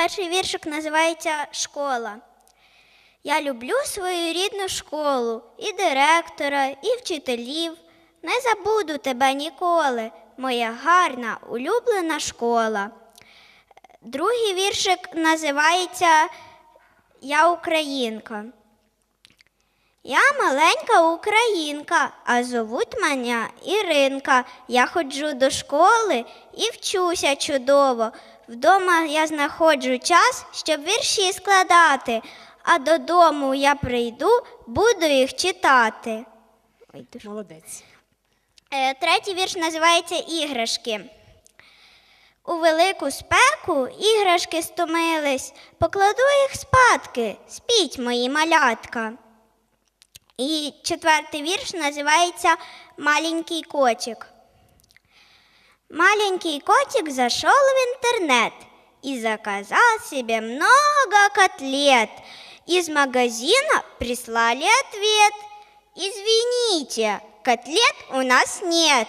перший віршик називається Школа. Я люблю свою рідну школу, і директора, і вчителів. Не забуду тебе ніколи, моя гарна, улюблена школа. Другий віршик називається Я Українка. Я маленька українка, а зовуть мене Іринка. Я ходжу до школи і вчуся чудово. Вдома я знаходжу час, щоб вірші складати, а додому я прийду, буду їх читати. Ой, Молодець. Е, Третій вірш називається Іграшки. У велику спеку іграшки стомились, покладу їх спадки, спіть мої малятка. І четвертий вірш називається Маленький котик. Маленький котик зашел в интернет и заказал себе много котлет. Из магазина прислали ответ. Извините, котлет у нас нет.